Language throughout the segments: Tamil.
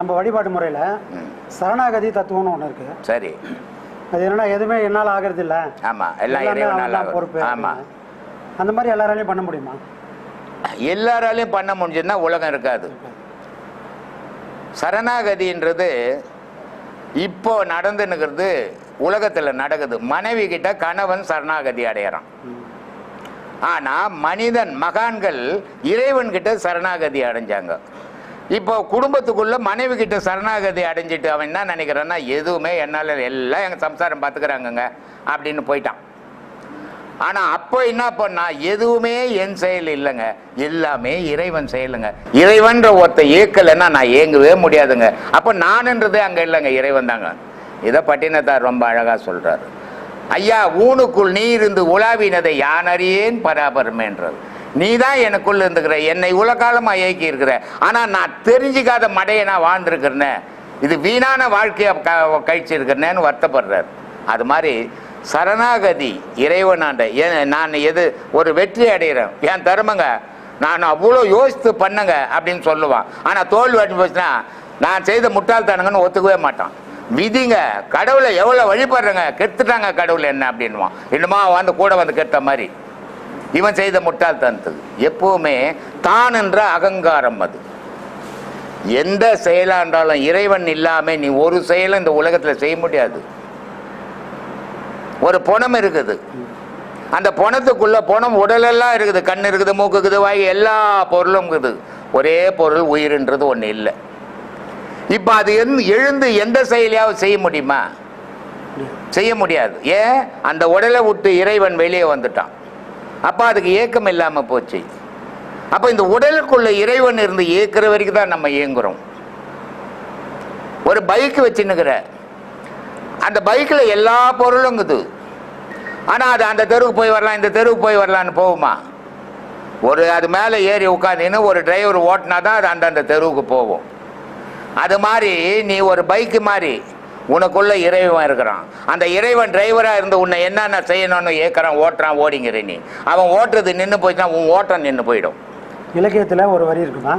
நம்ம வழிபாட்டு முறையில் சரணாகதி தத்துவம்னு ஒன்று இருக்குது சரி. அது என்னன்னா எதுவுமே என்னால் ஆகிறது இல்லை ஆமா எல்லாம் பொறுப்பு ஆகும். ஆமா. அப்படின்னு. அந்த மாதிரி எல்லாராலையும் பண்ண முடியுமா? எல்லாராலையும் பண்ண முடிஞ்சதுன்னா உலகம் இருக்காது. சரணாகதின்றது இப்போ நடந்துன்னுக்கிறது உலகத்தில் நடக்குது. மனைவி கிட்ட கணவன் சரணாகதி அடையிறான். ஆனால் மனிதன் மகான்கள் இறைவன் கிட்ட சரணாகதி அடைஞ்சாங்க. இப்போ குடும்பத்துக்குள்ள மனைவி கிட்ட சரணாகதி அடைஞ்சிட்டு அவன் என்ன நினைக்கிறான்னா எதுவுமே என்னால் எல்லாம் எங்கள் சம்சாரம் பார்த்துக்கிறாங்கங்க அப்படின்னு போயிட்டான். ஆனால் அப்போ என்ன பண்ணா எதுவுமே என் செயல் இல்லைங்க. எல்லாமே இறைவன் செயலுங்க. இறைவன்ற ஒருத்த இயக்கலைன்னா நான் இயங்கவே முடியாதுங்க. அப்போ நானுன்றதே அங்கே இல்லைங்க இறைவன் தாங்க. இதை பட்டினத்தார் ரொம்ப அழகாக சொல்கிறார் ஐயா ஊனுக்குள் நீ இருந்து உலாவினதை யானறியேன் பராபரமேன்றது. நீ தான் எனக்குள்ள இருந்துக்கிற என்னை உலகாலமாக இயக்கி இருக்கிற ஆனால் நான் தெரிஞ்சுக்காத மடையை நான் வாழ்ந்திருக்கிறேனே. இது வீணான வாழ்க்கையை க- கழிச்சிருக்கிறேன்னு வருத்தப்படுறார். அது மாதிரி சரணாகதி இறைவனாண்ட ஏன் நான் எது ஒரு வெற்றி அடைகிறேன்? என் தருமங்க? நான் அவ்வளோ யோசித்து பண்ணுங்க அப்படின்னு சொல்லுவான். ஆனால் தோல்வி அடிஞ்சு போச்சுன்னா நான் செய்த முட்டாள்தானுங்கன்னு ஒத்துக்கவே மாட்டான். விதிங்க கடவுளை எவ்வளோ வழிபடுறேங்க? கெடுத்துட்டாங்க கடவுள் என்ன அப்படின்வான் இன்னுமா வந்து கூட வந்து கெட்ட மாதிரி? இவன் செய்த முட்டாள்தனத்துக்கு. எப்பவுமே தான் என்ற அகங்காரம் அது. எந்த செயலாக இருந்தாலும் இறைவன் இல்லாமல் நீ ஒரு செயலும் இந்த உலகத்தில் செய்ய முடியாது. ஒரு பணம் இருக்குது. அந்த பணத்துக்குள்ள பணம் உடலெல்லாம் இருக்குது. கண் இருக்குது மூக்கு இருக்குது வாய் எல்லா பொருளும் இருக்குது. ஒரே பொருள் உயிர்ன்றது ஒன்று இல்லை. இப்போ அது எந்- எழுந்து எந்த செயலியாவது செய்ய முடியுமா? செய்ய முடியாது. ஏன்? அந்த உடலை விட்டு இறைவன் வெளியே வந்துட்டான். அப்போ அதுக்கு ஏக்கம் இல்லாமல் போச்சு. அப்போ இந்த உடலுக்குள்ள இறைவன் இருந்து இயக்குற வரைக்கும் தான் நம்ம இயங்குறோம். ஒரு பைக்கு வச்சுன்னுக்கிற. அந்த பைக்கில் எல்லா பொருளும் இருக்குது. ஆனால் அது அந்த தெருவுக்கு போய் வரலாம் இந்த தெருவுக்கு போய் வரலான்னு போகுமா? ஒரு அது மேலே ஏறி உட்காந்துன்னு ஒரு டிரைவர் ஓட்டினா தான் அது அந்தந்த தெருவுக்கு போகும். அது மாதிரி நீ ஒரு பைக்கு மாதிரி உனக்குள்ள இறைவன் இருக்கிறான். அந்த இறைவன் டிரைவராக இருந்து உன்னை என்னென்ன செய்யணும்னு ஏற்கிறான் ஓட்டுறான் ஓடிங்கிற நீ. அவன் ஓட்டுறது நின்று போச்சுன்னா உன் ஓட்டம் நின்று போயிடும். இலக்கியத்தில் ஒரு வரி இருக்குமா?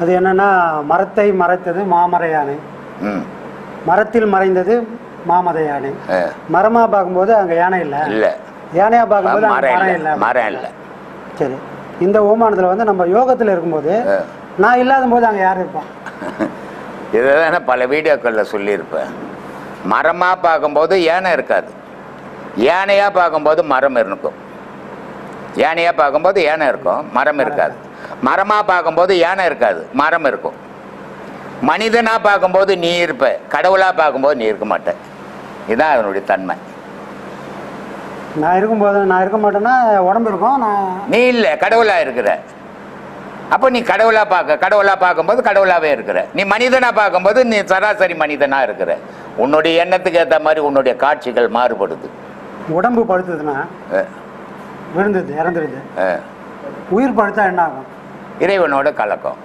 அது என்னன்னா மரத்தை மறைத்தது மாமர யானை ம். மரத்தில் மறைந்தது மாமத யானை மரமா பார்க்கும்போது அங்கே யானை இல்லை? இல்லை. யானையா பார்க்கும்போது மரம் இல்லை. மரம் இல்லை. சரி. இந்த ஓமானத்தில் வந்து நம்ம யோகத்தில் இருக்கும்போது. நான் இல்லாத போது அங்கே யார் இருப்பான் இதை தானே பல வீடியோக்களில் சொல்லியிருப்பேன். மரமாக பார்க்கும்போது யானை இருக்காது. யானையாக பார்க்கும்போது மரம் இருக்கும். யானையாக பார்க்கும்போது யானை இருக்கும். மரம் இருக்காது. மரமாக பார்க்கும்போது யானை இருக்காது. மரம் இருக்கும். மனிதனாக பார்க்கும்போது நீ இருப்ப. கடவுளாக பார்க்கும்போது நீ இருக்க மாட்ட. இதுதான் அதனுடைய தன்மை. நான் இருக்கும்போது நான் இருக்க மாட்டேன்னா உடம்பு இருக்கும் நான் நீ இல்லை கடவுளாக இருக்கிற. அப்போ நீ கடவுளாக பார்க்க கடவுளாக பார்க்கும்போது கடவுளாகவே இருக்கிற. நீ மனிதனாக பார்க்கும்போது நீ சராசரி மனிதனாக இருக்கிற. உன்னுடைய எண்ணத்துக்கு ஏற்ற மாதிரி உன்னுடைய காட்சிகள் மாறுபடுது. உடம்பு படுத்ததுன்னா விழுந்தது இறந்துடுது அஹ். உயிர் படுத்தா என்ன ஆகும் இறைவனோட கலக்கம்.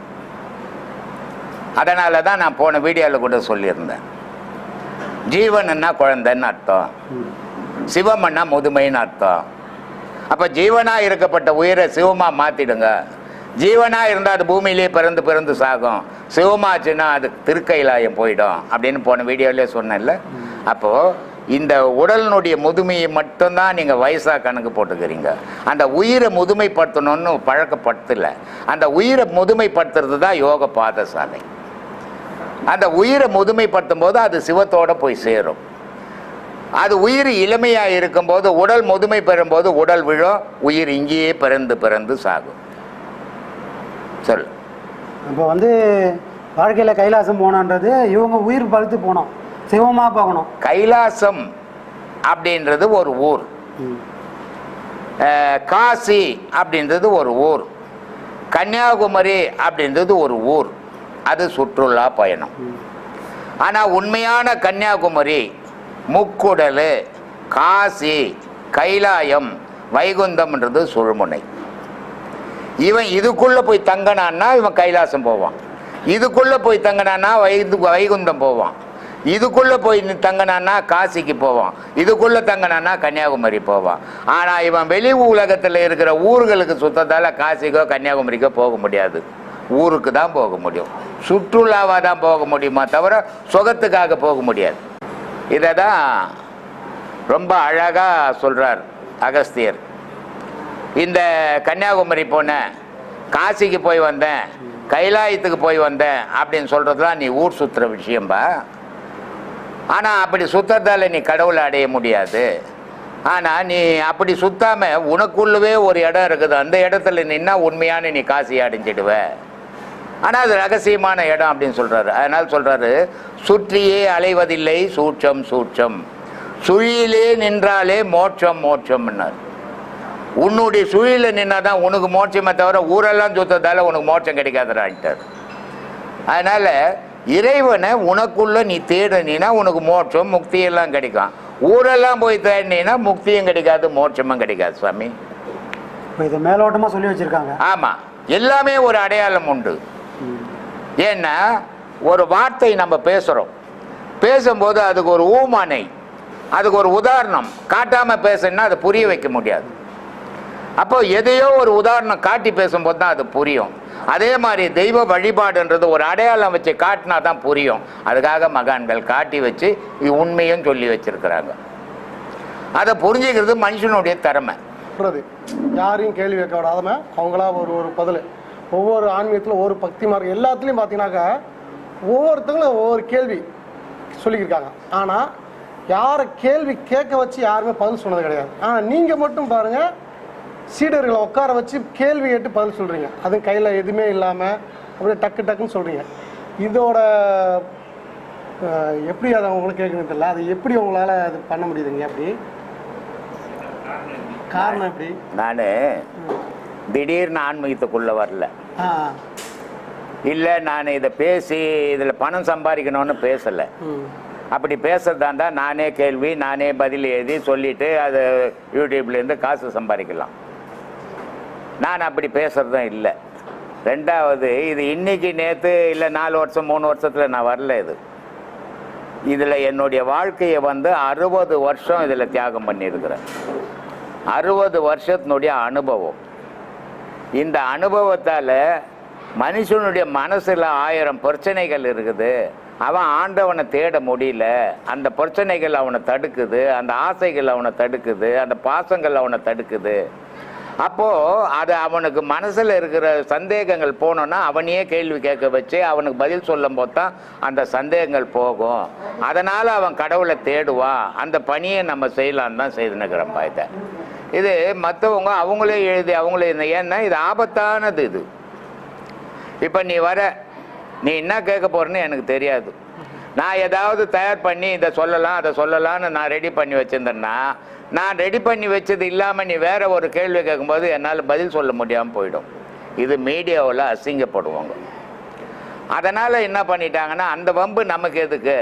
அதனால தான் நான் போன வீடியோவில் கூட சொல்லியிருந்தேன். ஜீவன்னா குழந்தைன்னு அர்த்தம். சிவம்னா முதுமைன்னு அர்த்தம். அப்போ ஜீவனாக இருக்கப்பட்ட உயிரை சிவமாக மாற்றிடுங்க ஜீவனாக இருந்தால் அது பூமியிலே பிறந்து பிறந்து சாகும். சிவமாச்சுன்னா அது திருக்கைலாயம் போயிடும் அப்படின்னு போன வீடியோவிலே சொன்னேன்ல. அப்போது இந்த உடலினுடைய முதுமையை மட்டும்தான் நீங்கள் வயசாக கணக்கு போட்டுக்கிறீங்க. அந்த உயிரை முதுமைப்படுத்தணும்னு பழக்கப்படுத்தலை. அந்த உயிரை முதுமைப்படுத்துறது தான் யோக பாதசாலை அந்த உயிரை முதுமைப்படுத்தும் போது அது சிவத்தோட போய் சேரும். அது உயிர் இளமையாக இருக்கும்போது உடல் முதுமை பெறும்போது உடல் விழும் உயிர் இங்கேயே பிறந்து பிறந்து சாகும். சொல். இப்போ வந்து வாழ்க்கையில் கைலாசம் போனோன்றது இவங்க உயிர் பழுத்து போனோம். சிவமாக பார்க்கணும். கைலாசம் அப்படின்றது ஒரு ஊர். காசி அப்படின்றது ஒரு ஊர். கன்னியாகுமரி அப்படின்றது ஒரு ஊர். அது சுற்றுலா பயணம். ஆனால் உண்மையான கன்னியாகுமரி முக்குடல் காசி கைலாயம் வைகுந்தம்ன்றது சுழுமுனை. இவன் இதுக்குள்ளே போய் தங்கினான்னா இவன் கைலாசம் போவான். இதுக்குள்ளே போய் தங்கினான்னா வைகு வைகுந்தம் போவான். இதுக்குள்ளே போய் தங்கினான்னா காசிக்கு போவான். இதுக்குள்ளே தங்கினான்னா கன்னியாகுமரி போவான். ஆனால் இவன் வெளி உலகத்தில் இருக்கிற ஊர்களுக்கு சுத்தத்தால் காசிக்கோ கன்னியாகுமரிக்கோ போக முடியாது. ஊருக்கு தான் போக முடியும். சுற்றுலாவாக தான் போக முடியுமா தவிர சுகத்துக்காக போக முடியாது. இதை தான் ரொம்ப அழகாக சொல்கிறார் அகஸ்தியர். இந்த கன்னியாகுமரி போனேன் காசிக்கு போய் வந்தேன் கைலாயத்துக்கு போய் வந்தேன் அப்படின்னு சொல்கிறதுலாம் நீ ஊர் சுற்றுற விஷயம்பா. ஆனால் அப்படி சுத்தத்தால் நீ கடவுளை அடைய முடியாது. ஆனால் நீ அப்படி சுத்தாமல் உனக்குள்ளவே ஒரு இடம் இருக்குது அந்த இடத்துல நின்னா உண்மையான நீ காசி அடைஞ்சிடுவ. ஆனா அது ரகசியமான இடம் அப்படின்னு சொல்றாரு. அதனால சொல்றாரு சுற்றியே அலைவதில்லை சூட்சம் சூட்சம். சுழியிலே நின்றாலே மோட்சம் மோட்சம்னார். உன்னுடைய சுழியில நின்னாதான் உனக்கு மோட்சமே தவிர ஊரெல்லாம் சுத்ததால உனக்கு மோட்சம் கிடைக்காதுடான்ட்டார் அதனால இறைவனை உனக்குள்ள நீ தேடினா உனக்கு மோட்சம் முக்தி எல்லாம் கிடைக்கும். ஊரெல்லாம் போய் தேடினா முக்தியும் கிடைக்காது மோட்சமும் கிடைக்காது சுவாமி இப்போ இதை மேலோட்டமாக சொல்லி வச்சுருக்காங்க. ஆமா. எல்லாமே ஒரு அடையாளம் உண்டு. ஏன்னா ஒரு வார்த்தை நம்ம பேசுகிறோம் பேசும்போது அதுக்கு ஒரு ஊமானை அதுக்கு ஒரு உதாரணம். காட்டாமல் பேசுனா அதை புரிய வைக்க முடியாது. அப்போ எதையோ ஒரு உதாரணம் காட்டி பேசும்போது தான் அது புரியும். அதே மாதிரி தெய்வ வழிபாடுன்றது ஒரு அடையாளம் வச்சு காட்டினா தான் புரியும். அதுக்காக மகான்கள் காட்டி வச்சு உண்மையும் சொல்லி வச்சிருக்கிறாங்க. அதை புரிஞ்சுக்கிறது மனுஷனுடைய திறமை. யாரையும் கேள்வி கேட்க விடாதம அவங்களா ஒரு ஒரு பதில். ஒவ்வொரு ஆன்மீகத்தில் ஒவ்வொரு பக்தி மார்க்கம் எல்லாத்துலேயும் பார்த்தீங்கன்னாக்கா ஒவ்வொருத்தங்களும் ஒவ்வொரு கேள்வி சொல்லியிருக்காங்க ஆனால் யாரை கேள்வி கேட்க வச்சு யாருமே பதில் சொன்னது கிடையாது. ஆனால் நீங்கள் மட்டும் பாருங்கள் சீடர்களை உட்கார வச்சு கேள்வி கேட்டு பதில் சொல்கிறீங்க அதுவும் கையில் எதுவுமே இல்லாமல் அப்படியே டக்கு டக்குன்னு சொல்கிறீங்க இதோட எப்படி அதை உங்களுக்கு கேட்குறது தெரியல. அது எப்படி உங்களால் அது பண்ண முடியுதுங்க அப்படி? காரணம் எப்படி? நான் திடீர்னு ஆன்மீகத்துக்குள்ள வரல. இல்லை நான் இதை பேசி இதில் பணம் சம்பாதிக்கணும்னு பேசலை. அப்படி பேசுறதா இருந்தால் நானே கேள்வி நானே பதில் எழுதி சொல்லிட்டு அது யூடியூப்லேருந்து காசு சம்பாதிக்கலாம் நான் அப்படி பேசுறதும் இல்லை. ரெண்டாவது இது இன்னைக்கு நேற்று இல்லை நாலு வருஷம் மூணு வருஷத்தில் நான் வரல இது. இதில் என்னுடைய வாழ்க்கையை வந்து அறுபது வருஷம் இதில் தியாகம் பண்ணியிருக்கிறேன். அறுபது வருஷத்தினுடைய அனுபவம். இந்த அனுபவத்தால் மனுஷனுடைய மனசில் ஆயிரம் பிரச்சனைகள் இருக்குது. அவன் ஆண்டவனை தேட முடியல. அந்த பிரச்சனைகள் அவனை தடுக்குது. அந்த ஆசைகள் அவனை தடுக்குது. அந்த பாசங்கள் அவனை தடுக்குது. அப்போது அது அவனுக்கு மனசில் இருக்கிற சந்தேகங்கள் போனோன்னா அவனையே கேள்வி கேட்க வச்சு அவனுக்கு பதில் சொல்லும் போது தான் அந்த சந்தேகங்கள் போகும். அதனால் அவன் கடவுளை தேடுவான். அந்த பணியை நம்ம செய்யலான்னு தான் செய்துனுக்கிறோம்ப்பா இதை இது மற்றவங்க அவங்களே எழுதி அவங்களே ஏன்னா இது ஆபத்தானது இது. இப்போ நீ வர நீ என்ன கேட்க போறேன்னு எனக்கு தெரியாது. நான் ஏதாவது தயார் பண்ணி இதை சொல்லலாம் அதை சொல்லலாம்னு நான் ரெடி பண்ணி வச்சிருந்தேன்னா நான் ரெடி பண்ணி வச்சது இல்லாமல் நீ வேற ஒரு கேள்வி கேட்கும்போது என்னால் பதில் சொல்ல முடியாமல் போயிடும். இது மீடியாவில் அசிங்கப்படுவாங்க. அதனால் என்ன பண்ணிட்டாங்கன்னா அந்த வம்பு நமக்கு எதுக்கு?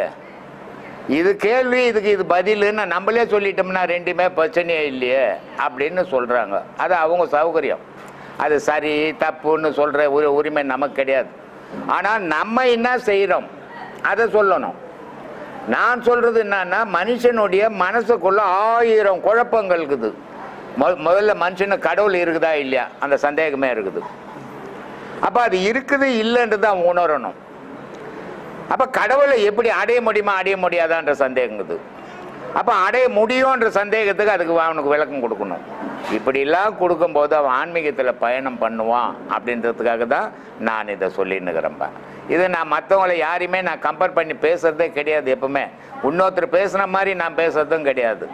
இது கேள்வி இதுக்கு இது பதிலுன்னு நம்மளே சொல்லிட்டோம்னா ரெண்டுமே பிரச்சனையே இல்லையே அப்படின்னு சொல்கிறாங்க அது அவங்க சௌகரியம். அது சரி தப்புன்னு சொல்கிற உரி உரிமை நமக்கு கிடையாது. ஆனால் நம்ம என்ன செய்கிறோம் அதை சொல்லணும். நான் சொல்கிறது என்னன்னா மனுஷனுடைய மனசுக்குள்ள ஆயிரம் குழப்பங்கள் இருக்குது. மொ- முதல்ல மனுஷனுக்கு கடவுள் இருக்குதா இல்லையா? அந்த சந்தேகமே இருக்குது. அப்போ அது இருக்குது இல்லைன்றது அவன் உணரணும். அப்போ கடவுளை எப்படி அடைய முடியுமா அடைய முடியாதான்ற சந்தேகங்குது அப்போ அடைய முடியும்ன்ற சந்தேகத்துக்கு அதுக்கு அவனுக்கு விளக்கம் கொடுக்கணும். இப்படிலாம் கொடுக்கும்போது அவன் ஆன்மீகத்தில் பயணம் பண்ணுவான் அப்படின்றதுக்காக தான் நான் இதை சொல்லின்னுக்கிறேன்ப்பா இது நான் மற்றவங்களை யாரையுமே நான் கம்பேர் பண்ணி பேசுகிறதே கிடையாது எப்பவுமே. இன்னொருத்தர் பேசுன மாதிரி நான் பேசுறதும் கிடையாது.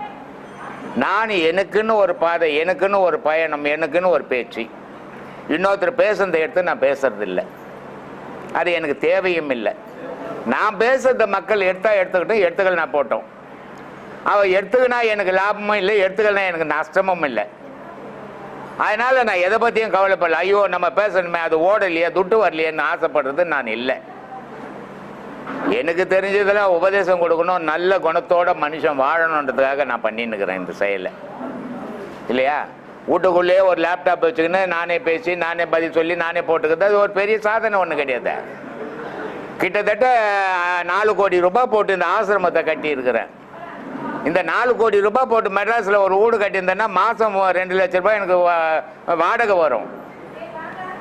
நான் எனக்குன்னு ஒரு பாதை எனக்குன்னு ஒரு பயணம் எனக்குன்னு ஒரு பேச்சு. இன்னொருத்தர் பேசுனதை எடுத்து நான் பேசுறது இல்லை அது எனக்கு தேவையும் இல்லை. நான் பேசுறத மக்கள் எடுத்தா எடுத்துக்கிட்டோம் எடுத்துக்கள் நான் போட்டோம். அவ எடுத்துக்கினா எனக்கு லாபமும் இல்லை எடுத்துக்கலனா எனக்கு நஷ்டமும் இல்லை. அதனால நான் எதை பற்றியும் கவலைப்படல. ஐயோ நம்ம பேசணுமே அது ஓடலையே துட்டு வரலையேன்னு ஆசைப்படுறது நான் இல்லை. எனக்கு தெரிஞ்சதுல உபதேசம் கொடுக்கணும் நல்ல குணத்தோட மனுஷன் வாழணுன்றதுக்காக நான் பண்ணின்னுக்கிறேன் இந்த செயலை. இல்லையா? வீட்டுக்குள்ளேயே ஒரு லேப்டாப் வச்சுக்கின்னு நானே பேசி நானே பதில் சொல்லி நானே போட்டுக்கிறது அது ஒரு பெரிய சாதனை ஒன்று கிடையாது. கிட்டத்தட்ட நாலு கோடி ரூபாய் போட்டு இந்த ஆசிரமத்தை கட்டியிருக்கிறேன். இந்த நாலு கோடி ரூபாய் போட்டு மெட்ராஸில் ஒரு வீடு கட்டியிருந்தேன்னா மாதம் ரெண்டு லட்ச ரூபாய் எனக்கு வா- வாடகை வரும்.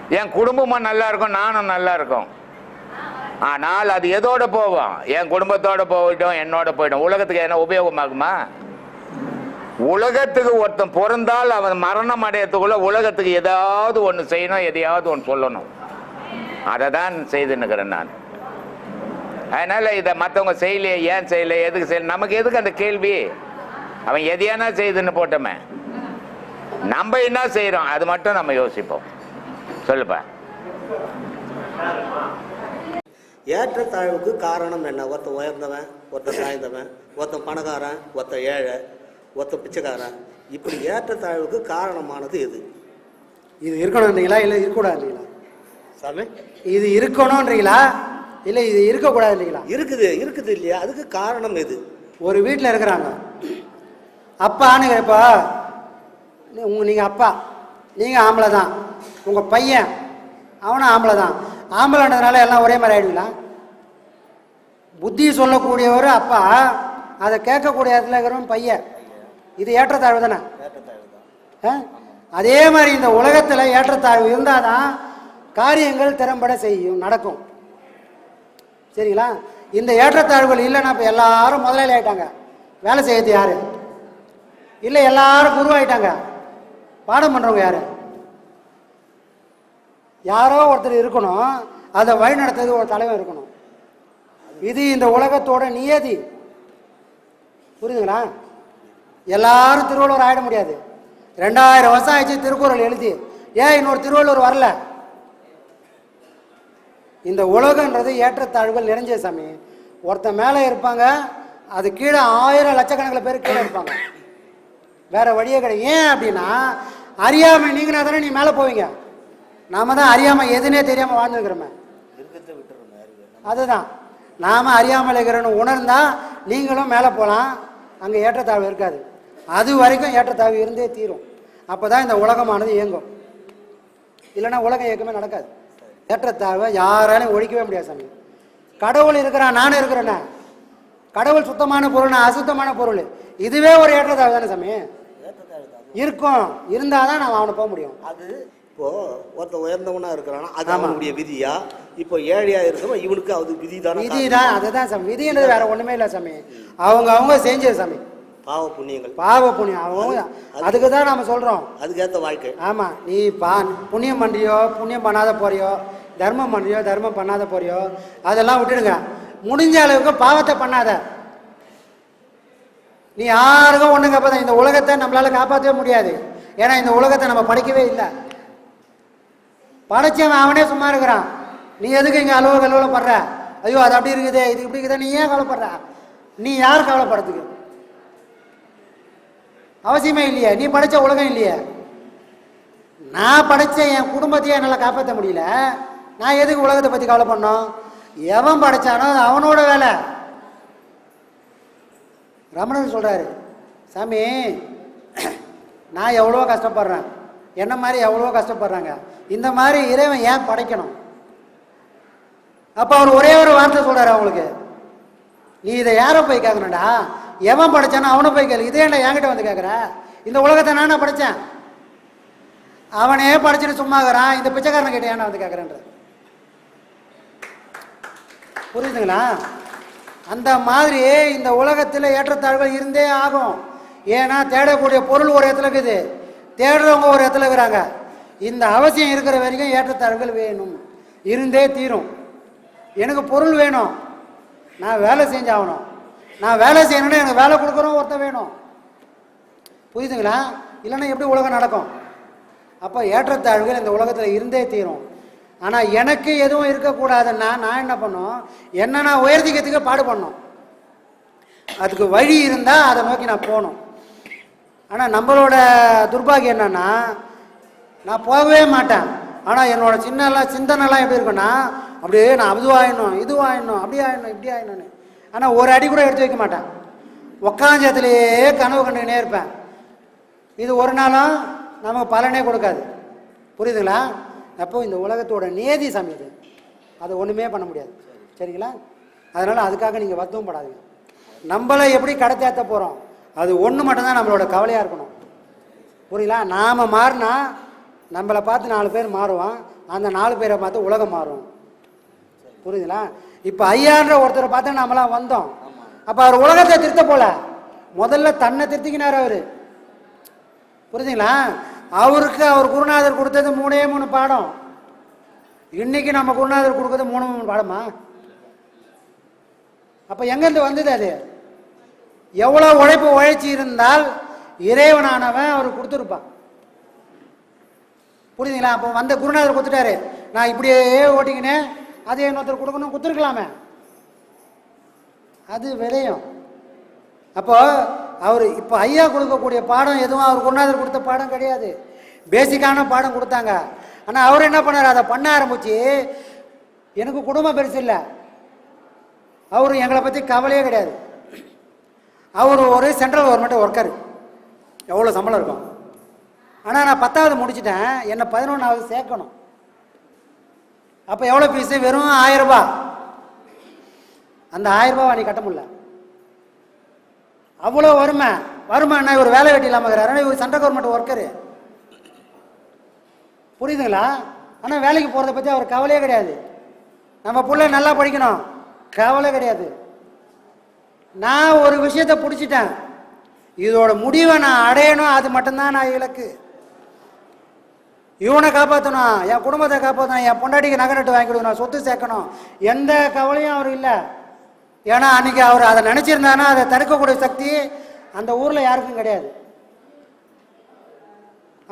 என் குடும்பமும் நல்லா இருக்கும் நானும் நல்லா இருக்கும். ஆனால் அது எதோட போவோம் என் குடும்பத்தோட போயிட்டோம் என்னோட போயிட்டோம் உலகத்துக்கு என்ன உபயோகமாகுமா? உலகத்துக்கு ஒருத்தன் பிறந்தால் அவன் மரணம் அடையத்துக்குள்ள உலகத்துக்கு ஏதாவது ஒன்று செய்யணும் எதையாவது ஒன்று சொல்லணும். அதை தான் செய்துன்னுக்கிறேன் நான். அதனால இதை மற்றவங்க செய்யலையே ஏன் செய்யல எதுக்கு செய்யல நமக்கு எதுக்கு அந்த கேள்வி? அவன் எதையானா செய்துன்னு போட்டோமே. நம்ம என்ன செய்கிறோம் அது மட்டும் நம்ம யோசிப்போம். சொல்லுப்பா. ஏற்றத்தாழ்வுக்கு காரணம் என்ன? ஒருத்தன் உயர்ந்தவன் ஒருத்தன் தாழ்ந்தவன் ஒருத்தன் பணக்காரன் ஒருத்தன் ஏழை ஒருத்தன் பிச்சைக்காரன். இப்படி ஏற்றத்தாழ்வுக்கு காரணமானது எது? இது இருக்கணுன்றீங்களா இல்லை இருக்கக்கூடாதுன்றீங்களா? சாமி. இது இருக்கணுன்றீங்களா இல்லை இது இருக்கக்கூடாதுன்றீங்களா இருக்குது இருக்குது இல்லையா? அதுக்கு காரணம் எது? ஒரு வீட்டில் இருக்கிறாங்க. அப்பான்னு இப்போ உங்க நீங்கள் அப்பா நீங்கள் ஆம்பளை தான். உங்கள் பையன் அவனும் ஆம்பளை தான். ஆம்பளைன்றதுனால எல்லாம் ஒரே மாதிரி ஆயிடுங்களா புத்தி சொல்லக்கூடியவர் அப்பா அதை கேட்கக்கூடிய இடத்துல இருக்கிறவன் பையன். இது ஏற்றத்தாழ்வு தானே? ஆ? அதே மாதிரி இந்த உலகத்தில் ஏற்றத்தாழ்வு இருந்தால் தான் காரியங்கள் திறம்பட செய்யும் நடக்கும். சரிங்களா? இந்த ஏற்றத்தாழ்வுகள் இல்லைன்னா இப்போ எல்லாரும் முதலாளி ஆகிட்டாங்க வேலை செய்யறது யாரு? இல்லை எல்லாரும் குருவாயிட்டாங்க. பாடம் பண்ணுறவங்க யாரு? யாரோ ஒருத்தர் இருக்கணும். அதை வழி நடத்துறது ஒரு தலைவன் இருக்கணும். இது இந்த உலகத்தோட நியதி. புரியுதுங்களா? எல்லாரும் திருவள்ளுவர் ஆகிட முடியாது. ரெண்டாயிரம் வருஷம் ஆயிடுச்சு திருக்குறள் எழுதி. ஏன் இன்னொரு திருவள்ளுவர் வரல? இந்த உலகன்றது ஏற்றத்தாழ்வுகள் நிறைஞ்ச சாமி. ஒருத்தன் மேலே இருப்பாங்க அது கீழே ஆயிரம் லட்சக்கணக்கில் பேர் கீழே இருப்பாங்க. வேற வழியே கிடையாது. ஏன் அப்படின்னா அறியாமை நீங்கினா தானே நீ மேலே போவீங்க. நாம தான் அறியாமை எதுனே தெரியாம வாழ்ந்துருக்கிறோமே. அதுதான். நாம அறியாமல் இருக்கிறோன்னு உணர்ந்தா நீங்களும் மேலே போகலாம். அங்கே ஏற்றத்தாழ்வு இருக்காது. அது வரைக்கும் ஏற்றத்தாழ்வு இருந்தே தீரும். அப்பதான் இந்த உலகமானது இயங்கும். இல்லைன்னா உலகம் இயக்கமே நடக்காது. ஏற்றத்தாழ்வை யாராலையும் ஒழிக்கவே முடியாது சாமி. கடவுள் இருக்கிறான் நானும் இருக்கிறேனே கடவுள் சுத்தமான பொருள் நான் அசுத்தமான பொருள். இதுவே ஒரு ஏற்றத்தாழ்வு தானே சாமி? இருக்கும். இருந்தாதான் நான் அவனை போக முடியும். அது இப்போ ஒருத்தன் உயர்ந்தவனா இருக்கிறானா அது. அவனுடைய விதியா? இப்போ ஏழையா இருக்கவன் இவனுக்கு அது விதி தானே விதி தான் அதுதான் சாமி. விதின்றது வேற ஒண்ணுமே இல்லை சாமி. அவங்க அவங்க செஞ்சது சாமி. பாவ புண்ணியங்கள். பாவ புண்ணியம். அவங்க அதுக்கு தான் நாம சொல்றோம். அதுக்கேற்ற வாழ்க்கை. ஆமா. நீ பா புண்ணியம் பண்றியோ புண்ணியம் பண்ணாத போறியோ தர்மம் பண்ணியோ தர்மம் பண்ணாத போறியோ அதெல்லாம் விட்டுடுங்க. முடிஞ்ச அளவுக்கு பாவத்தை பண்ணாத. நீ யாருக்கும் ஒண்ணுங்க அப்பதான் இந்த உலகத்தை நம்மளால காப்பாற்றவே முடியாது. ஏன்னா இந்த உலகத்தை நம்ம படைக்கவே இல்லை. படைச்சவன் அவனே சும்மா இருக்கிறான். நீ எதுக்கு இங்கே அலுவல கலுவலப்படுற ஐயோ அது அப்படி இருக்குது இது இப்படி இருக்குதா? நீ ஏன் கவலைப்படுற? நீ யார் கவலைப்படுறதுக்கு? அவசியமே இல்லையே. நீ படைச்ச உலகம் இல்லையே. நான் படைச்ச என் குடும்பத்தையே என்னால் காப்பாற்ற முடியல. நான் எதுக்கு உலகத்தை பற்றி கவலை பண்ணோம் எவன் படைச்சானோ அது அவனோட வேலை. ரமணன் சொல்கிறாரு சாமி நான் எவ்வளோ கஷ்டப்படுறேன். என்ன மாதிரி எவ்வளோ கஷ்டப்படுறாங்க. இந்த மாதிரி இறைவன் ஏன் படைக்கணும்? அப்போ அவர் ஒரே ஒரு வார்த்தை சொல்கிறாரு அவங்களுக்கு. நீ இதை யாரை போய் கேட்கணும்டா? எவன் படைச்சானோ அவனை போய் கேளு. இதே என்ன என்கிட்ட வந்து கேட்குற இந்த உலகத்தை நானே படைச்சேன். அவனே படைச்சிட்டு சும்மா இருக்கிறான். இந்த பிச்சைக்காரனை கிட்ட ஏன்னா வந்து கேட்குறேன்ற புரியுதுங்களா? அந்த மாதிரி இந்த உலகத்தில் ஏற்றத்தாழ்வுகள் இருந்தே ஆகும். ஏன்னா தேடக்கூடிய பொருள் ஒரு இடத்துல இருக்குது. தேடுறவங்க ஒரு இடத்துல இருக்கிறாங்க. இந்த அவசியம் இருக்கிற வரைக்கும் ஏற்றத்தாழ்வுகள் வேணும். இருந்தே தீரும். எனக்கு பொருள் வேணும். நான் வேலை செஞ்சாகணும். நான் வேலை செய்யணும்னா எனக்கு வேலை கொடுக்குறோம் ஒருத்தர் வேணும். புரியுதுங்களா? இல்லைன்னா எப்படி உலகம் நடக்கும்? அப்போ ஏற்றத்தாழ்வுகள் இந்த உலகத்தில் இருந்தே தீரும். ஆனால் எனக்கு எதுவும் இருக்கக்கூடாதுன்னா நான் என்ன பண்ணோம்? என்ன நான் உயர்த்திக்கிறதுக்கு பாடு அதுக்கு வழி இருந்தால் அதை நோக்கி நான் போகணும். ஆனால் நம்மளோட துர்பாகியம் என்னன்னா நான் போகவே மாட்டேன். ஆனால் என்னோட சின்னலாம் சிந்தனைலாம் எப்படி இருக்குன்னா அப்படியே நான் அதுவாயிடணும் இதுவாயிடணும் அப்படி ஆயிடணும் இப்படி ஆயிடணும்னு. ஆனால் ஒரு அடி கூட எடுத்து வைக்க மாட்டேன். உக்காஞ்சத்துலேயே கனவு கண்டுக்கினே இருப்பேன். இது ஒரு நாளும் நமக்கு பலனே கொடுக்காது. புரியுதுங்களா? அப்போ இந்த உலகத்தோட நேதி சாமி அது அதை ஒன்றுமே பண்ண முடியாது. சரிங்களா? அதனால் அதுக்காக நீங்கள் வருத்தம் படாதீங்க. நம்மளை எப்படி கடத்தேற்ற போகிறோம் அது ஒன்று மட்டும்தான் நம்மளோட கவலையாக இருக்கணும். புரியுங்களா நாம் மாறினா நம்மளை பார்த்து நாலு பேர் மாறுவான். அந்த நாலு பேரை பார்த்து உலகம் மாறும். புரியுதுங்களா? இப்போ ஐயான்ற ஒருத்தரை பார்த்து நாமெல்லாம் வந்தோம். அப்போ அவர் உலகத்தை திருத்த போல. முதல்ல தன்னை திருத்திக்கினார் அவர். புரியுதுங்களா? அவருக்கு அவர் குருநாதர் கொடுத்தது மூணே மூணு பாடம். இன்னைக்கு நம்ம குருநாதர் கொடுக்கறது மூணு மூணு பாடமா? அப்போ எங்கேருந்து வந்தது அது? எவ்வளோ உழைப்பு உழைச்சி இருந்தால் இறைவனானவன் அவர் கொடுத்துருப்பான். புரியுதுங்களா? அப்போ வந்த குருநாதர் கொடுத்துட்டாரு. நான் இப்படியே ஓட்டிக்கினேன் அதே இன்னொருத்தர் கொடுக்கணும் கொடுத்துருக்கலாமே. அது விளையும் அப்போ அவர் இப்போ ஐயா கொடுக்கக்கூடிய பாடம் எதுவும் அவர் குருநாதர் கொடுத்த பாடம் கிடையாது. பேசிக்கான பாடம் கொடுத்தாங்க. ஆனால் அவர் என்ன பண்ணார்? அதை பண்ண ஆரம்பிச்சு எனக்கு குடும்பம் பெருசு இல்லை. அவர் எங்களை பற்றி கவலையே கிடையாது. அவர் ஒரு சென்ட்ரல் கவர்மெண்ட் ஒர்க்கர் எவ்வளோ சம்பளம் இருக்கும்? ஆனால் நான் பத்தாவது முடிச்சிட்டேன். என்னை பதினொன்றாவது சேர்க்கணும். அப்போ எவ்வளோ ஃபீஸு வெறும் ஆயிரம் அந்த ஆயிரம் ரூபாய் நீ கட்ட முடியல. அவ்வளோ வறுமை. வறுமைன்னா இவர் வேலை வெட்டி இல்லாமல் இருக்கிறாரு. இவர் சென்ட்ரல் கவர்மெண்ட் ஒர்க்கரு புரியுதுங்களா? ஆனால் வேலைக்கு போகிறத பற்றி அவர் கவலையே கிடையாது. நம்ம பிள்ளை நல்லா படிக்கணும். கவலை கிடையாது. நான் ஒரு விஷயத்தை பிடிச்சிட்டேன். இதோட முடிவை நான் அடையணும். அது மட்டும்தான் நான் இலக்கு. இவனை காப்பாற்றணும் என் குடும்பத்தை காப்பாற்றணும் என் பொண்டாட்டிக்கு நகை நட்டு வாங்கி கொடுக்கணும். சொத்து சேர்க்கணும். எந்த கவலையும் அவர் இல்லை. ஏன்னா அன்னைக்கு அவர் அதை நினச்சிருந்தானா அதை தடுக்கக்கூடிய சக்தி அந்த ஊரில் யாருக்கும் கிடையாது.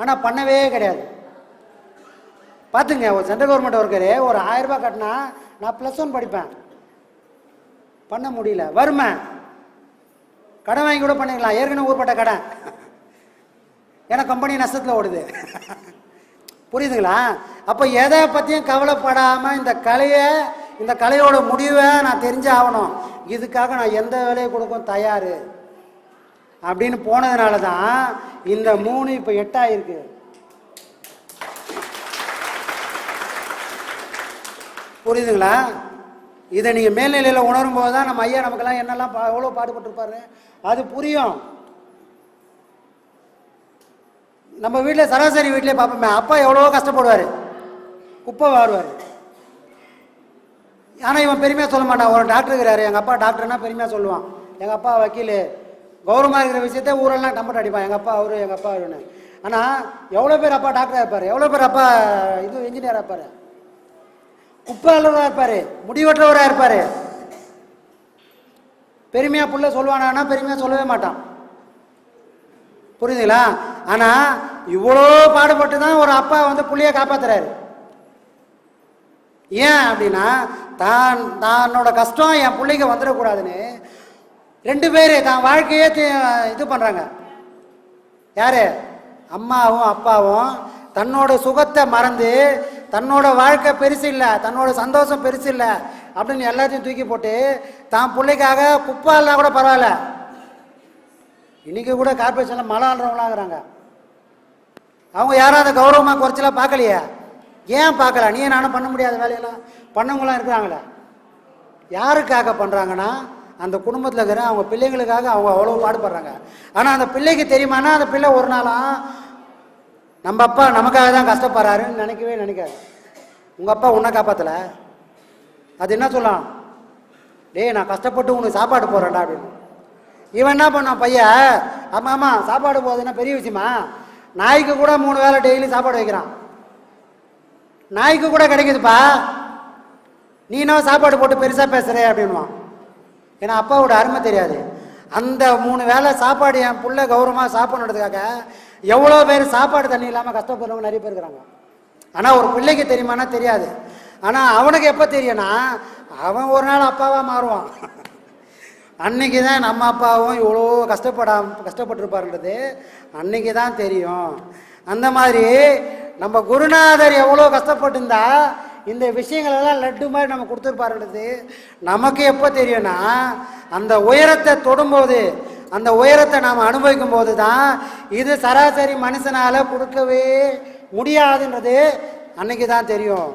ஆனால் பண்ணவே கிடையாது. பார்த்துங்க ஒரு சென்ட்ரல் கவர்மெண்ட் ஒர்க்கரு ஒரு ஆயிரம் ரூபாய் கட்டினா நான் ப்ளஸ் ஒன் படிப்பேன். பண்ண முடியல. வறுமை. கடன் வாங்கி கூட பண்ணிக்கலாம் ஏற்கனவே ஊர்பட்ட கடன். ஏன்னா கம்பெனி நஷ்டத்தில் ஓடுது. புரியுதுங்களா? அப்போ எதை பற்றியும் கவலைப்படாமல் இந்த கலையை இந்த கலையோட முடிவை நான் தெரிஞ்சு ஆகணும் இதுக்காக நான் எந்த வேலையை கொடுக்கும் தயார்? அப்படின்னு போனதுனால தான் இந்த மூணு இப்போ எட்டாயிருக்கு. புரியுதுங்களா? இதை நீங்கள் மேல்நிலையில் உணரும் போது தான் நம்ம ஐயா நமக்கெல்லாம் என்னெல்லாம் பா எவ்வளோ பாடுபட்டுருப்பாரு அது புரியும். நம்ம வீட்டில் சராசரி வீட்டிலே பார்ப்போமே அப்பா எவ்வளோ கஷ்டப்படுவார். குப்பை வாடுவார் ஆனால் இவன் பெருமையாக சொல்ல மாட்டான். ஒரு டாக்டர் இருக்கிறாரு. எங்கள் அப்பா டாக்டர்னா பெருமையாக சொல்லுவான். எங்கள் அப்பா வக்கீல். கௌரவமாக இருக்கிற விஷயத்த ஊரெல்லாம் டம்பட் அடிப்பான். எங்கள் அப்பா அவரு எங்கள் அப்பா அவருன்னு. ஆனால் எவ்வளோ பேர் அப்பா டாக்டராக இருப்பார்? எவ்வளோ பேர் அப்பா இது இன்ஜினியராக இருப்பார்? குப்பை அலுவலராக இருப்பார். முடிவற்றவராக இருப்பார். பெருமையாக புள்ள சொல்லுவானா பெருமையாக சொல்லவே மாட்டான். புரியுதுங்களா? ஆனால் இவ்வளோ பாடுபட்டு தான் ஒரு அப்பா வந்து புள்ளியை காப்பாற்றுறாரு ஏன் அப்படின்னா தான் தன்னோட கஷ்டம் என் பிள்ளைங்க வந்துடக்கூடாதுன்னு ரெண்டு பேர் தான் வாழ்க்கையே இது பண்ணுறாங்க யாரு? அம்மாவும் அப்பாவும் தன்னோட சுகத்தை மறந்து தன்னோட வாழ்க்கை பெருசு இல்லை தன்னோட சந்தோஷம் பெருசு இல்லை அப்படின்னு எல்லாத்தையும் தூக்கி போட்டு தான் பிள்ளைக்காக குப்பை கூட பரவாயில்ல. இன்னைக்கு கூட கார்பரேஷனில் மழை ஆடுறவங்களாம் அவங்க யாரும் அதை கௌரவமாக குறைச்சலாம் பார்க்கலையே? ஏன் பார்க்கல? நீ நானும் பண்ண முடியாத வேலையெல்லாம் பண்ணவங்களாம் இருக்கிறாங்களே. யாருக்காக பண்ணுறாங்கன்னா அந்த குடும்பத்தில் இருக்கிற அவங்க பிள்ளைங்களுக்காக அவங்க அவ்வளோ பாடுபடுறாங்க. ஆனால் அந்த பிள்ளைக்கு தெரியுமானா அந்த பிள்ளை ஒரு நாளாக நம்ம அப்பா நமக்காக தான் கஷ்டப்படுறாருன்னு நினைக்கவே நினைக்காது. உங்கள் அப்பா உன்னை காப்பாற்றலை அது என்ன சொல்லலாம்? டேய் நான் கஷ்டப்பட்டு உனக்கு சாப்பாடு போடுறேன்டா அப்படின்னு. இவன் என்ன பண்ணான் பையன் ஆமாம் ஆமாம் சாப்பாடு போகுதுன்னா பெரிய விஷயமா? நாய்க்கு கூட மூணு வேளை டெய்லி சாப்பாடு வைக்கிறான். நாய்க்கு கூட கிடைக்குதுப்பா. நீ என்ன சாப்பாடு போட்டு பெருசாக பேசுகிற அப்படின்வான் ஏன்னா அப்பாவோட அருமை தெரியாது. அந்த மூணு வேளை சாப்பாடு என் பிள்ளை கௌரவமாக சாப்பிட்றதுக்காக எவ்வளோ பேர் சாப்பாடு தண்ணி இல்லாமல் கஷ்டப்படுறவங்க நிறைய பேர் இருக்கிறாங்க ஆனால் ஒரு பிள்ளைக்கு தெரியுமானா தெரியாது. ஆனால் அவனுக்கு எப்போ தெரியும்னா அவன் ஒரு நாள் அப்பாவாக மாறுவான். அன்னைக்கு தான் நம்ம அப்பாவும் இவ்வளோ கஷ்டப்படாம கஷ்டப்பட்டிருப்பாருன்றது அன்னைக்கு தான் தெரியும். அந்த மாதிரி நம்ம குருநாதர் எவ்வளோ கஷ்டப்பட்டிருந்தா இந்த விஷயங்களெல்லாம் லட்டு மாதிரி நம்ம கொடுத்துருப்பாருன்றது நமக்கு எப்போ தெரியும்னா அந்த உயரத்தை தொடும்போது அந்த உயரத்தை நாம் அனுபவிக்கும் போது தான் இது சராசரி மனுஷனால் கொடுக்கவே முடியாதுன்றது அன்னைக்கு தான் தெரியும்.